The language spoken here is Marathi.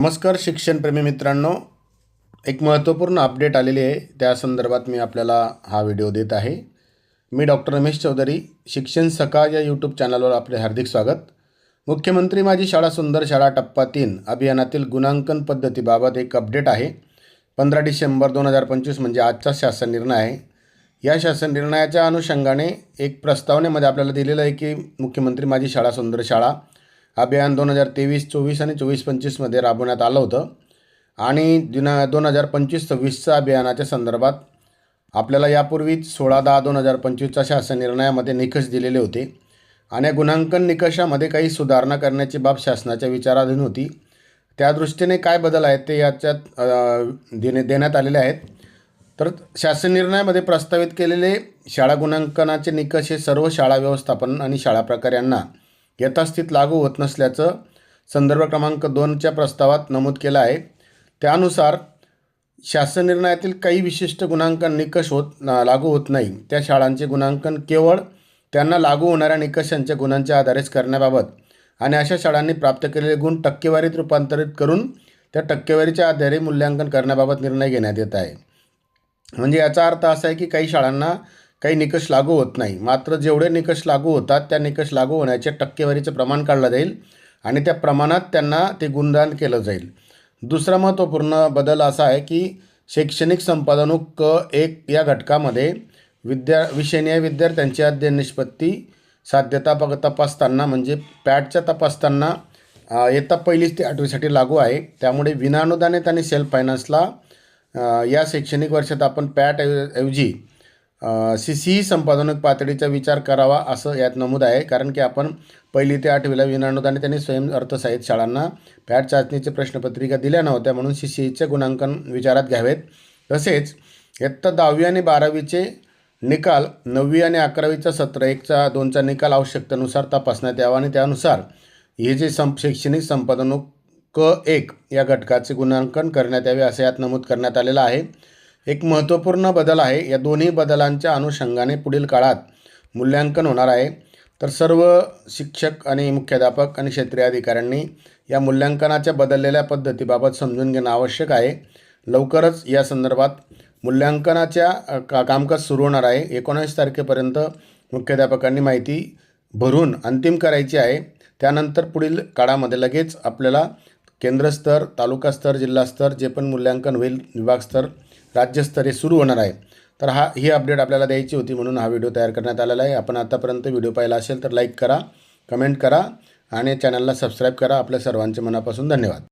नमस्कार शिक्षणप्रेमी मित्रांनो. एक महत्त्वपूर्ण अपडेट आलेली आहे. त्या संदर्भात मी आपल्याला हा व्हिडिओ देत आहे. मी डॉक्टर रमेश चौधरी शिक्षण सका या यूट्यूब चॅनलवर आपले हार्दिक स्वागत. मुख्यमंत्री माझी शाळा सुंदर शाळा टप्पा तीन अभियानातील गुणांकन पद्धतीबाबत एक अपडेट आहे. पंधरा डिसेंबर दोन हजार पंचवीस म्हणजे आजचा शासन निर्णय आहे. या शासन निर्णयाच्या अनुषंगाने एक प्रस्तावनेमध्ये आपल्याला दिलेलं आहे की मुख्यमंत्री माझी शाळा सुंदर शाळा अभियान दोन हजार तेवीस चोवीस आणि चोवीस पंचवीसमध्ये राबवण्यात आलं होतं. आणि दिना दोन हजार पंचवीस सव्वीसच्या अभियानाच्या संदर्भात आपल्याला यापूर्वीच सोळा दहा दोन हजार पंचवीसच्या शासन निर्णयामध्ये निकष दिलेले होते. आणि गुणांकन निकषामध्ये काही सुधारणा करण्याची बाब शासनाच्या विचाराधीन होती. त्या दृष्टीने काय बदल आहेत ते याच्यात देणे देण्यात आलेले आहेत. तर शासन निर्णयामध्ये प्रस्तावित केलेले शाळा गुणांकनाचे निकष हे सर्व शाळा व्यवस्थापन आणि शाळा प्रकार यांना यथास्थित लागू होत नसल्याचं संदर्भ क्रमांक दोनच्या प्रस्तावात नमूद केलं आहे. त्यानुसार शासन निर्णयातील काही विशिष्ट गुणांकन निकष होत ना- लागू होत नाही. त्या शाळांचे गुणांकन केवळ त्यांना लागू होणाऱ्या निकषांच्या गुणांच्या आधारेच करण्याबाबत आणि अशा शाळांनी प्राप्त केलेले गुण टक्केवारीत रूपांतरित करून त्या टक्केवारीच्या आधारे मूल्यांकन करण्याबाबत निर्णय घेण्यात येत आहे. म्हणजे याचा अर्थ असा आहे की काही शाळांना काही निकष लागू होत नाही. मात्र जेवढे निकष लागू होतात त्या निकष लागू होण्याच्या टक्केवारीचं प्रमाण काढलं जाईल आणि त्या प्रमाणात त्यांना ते गुणदान केलं जाईल. दुसरा महत्त्वपूर्ण बदल असा आहे की शैक्षणिक संपादनूक क एक या घटकामध्ये विद्या विषयनीय विद्यार्थ्यांची अध्ययन निष्पत्ती साध्यता बघ तपासताना म्हणजे पॅटच्या तपासताना येता पहिलीच ते आठवीसाठी लागू आहे. त्यामुळे विनाअनुदानित आणि सेल्फ फायनान्सला या शैक्षणिक वर्षात आपण पॅट ऐवजी सी सी संपादनक पातळीचा विचार करावा असं यात नमूद आहे. कारण की आपण पहिली ते आठवीला विनाअनुदानित त्यांनी स्वयं अर्थसाहित्य शाळांना पॅट चाचणीचे प्रश्नपत्रिका दिल्या नव्हत्या म्हणून सी सी ईचे गुणांकन विचारात घ्यावेत. तसेच इयत्ता दहावी आणि बारावीचे निकाल नववी आणि अकरावीचा सत्र एकचा दोनचा निकाल आवश्यकतेनुसार तपासण्यात यावा आणि त्यानुसार हे जे सं शैक्षणिक संपादनूक क एक या घटकाचे गुणांकन करण्यात यावे असे यात नमूद करण्यात आलेलं आहे. एक महत्त्वपूर्ण बदल आहे. या दोन्ही बदलांच्या अनुषंगाने पुढील काळात मूल्यांकन होणार आहे. तर सर्व शिक्षक आणि मुख्याध्यापक आणि क्षेत्रीय अधिकाऱ्यांनी या मूल्यांकनाच्या बदललेल्या पद्धतीबाबत समजून घेणं आवश्यक आहे. लवकरच या संदर्भात मूल्यांकनाच्या का कामकाज सुरू होणार आहे. एकोणावीस तारखेपर्यंत मुख्याध्यापकांनी माहिती भरून अंतिम करायची आहे. त्यानंतर पुढील काळामध्ये लगेच आपल्याला केंद्रस्तर तालुकास्तर जिल्हास्तर जे पण मूल्यांकन होईल विभागस्तर राज्यस्तरीय सुरू होणार आहे. तर हा ही अपडेट आपल्याला द्यायची होती म्हणून हा व्हिडिओ तयार करण्यात आलेला आहे. आपण आतापर्यंत व्हिडिओ पाहिला असेल तर लाईक करा कमेंट करा आणि चॅनलला सबस्क्राईब करा. आपल्या सर्वांचे मनापासून धन्यवाद.